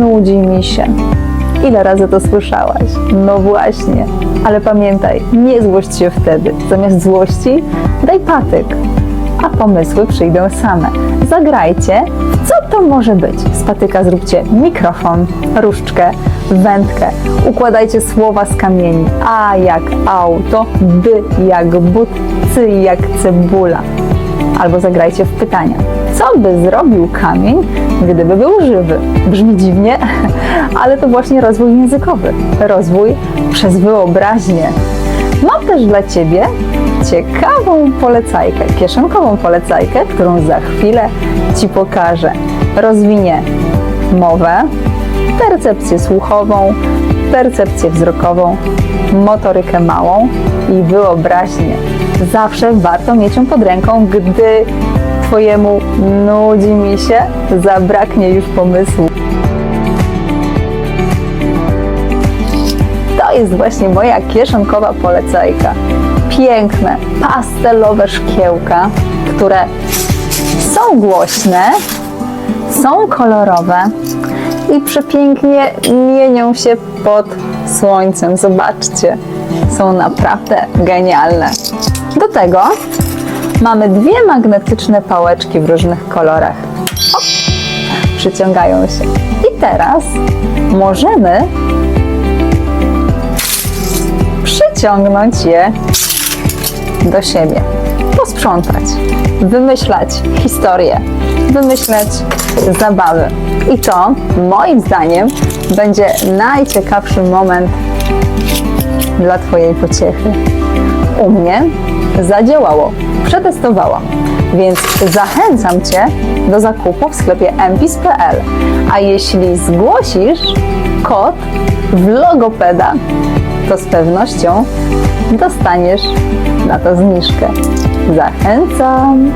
nudzi mi się. Ile razy to słyszałaś? No właśnie. Ale pamiętaj, nie złość się wtedy. Zamiast złości daj patyk, a pomysły przyjdą same. Zagrajcie, co to może być. Z patyka zróbcie mikrofon, różdżkę, wędkę. Układajcie słowa z kamieni. A jak auto, D jak but, C jak cebula. Albo zagrajcie w pytania. Co by zrobił kamień, gdyby był żywy? Brzmi dziwnie, ale to właśnie rozwój językowy. Rozwój przez wyobraźnię. Mam też dla Ciebie ciekawą polecajkę, kieszonkową polecajkę, którą za chwilę Ci pokażę. Rozwinie mowę, percepcję słuchową, percepcję wzrokową, motorykę małą i wyobraźnię. Zawsze warto mieć ją pod ręką, gdy Twojemu nudzi mi się, zabraknie już pomysłu. To jest właśnie moja kieszonkowa polecajka. Piękne, pastelowe szkiełka, które są głośne, są kolorowe i przepięknie mienią się pod słońcem. Zobaczcie, są naprawdę genialne. Do tego mamy dwie magnetyczne pałeczki w różnych kolorach. Przyciągają się. I teraz możemy przyciągnąć je do siebie, posprzątać, wymyślać historie, wymyślać zabawy. I to, moim zdaniem, będzie najciekawszy moment dla Twojej pociechy. U mnie zadziałało, przetestowałam, więc zachęcam Cię do zakupu w sklepie empis.pl. A jeśli zgłosisz kod w logopeda, to z pewnością dostaniesz na to zniżkę. Zachęcam!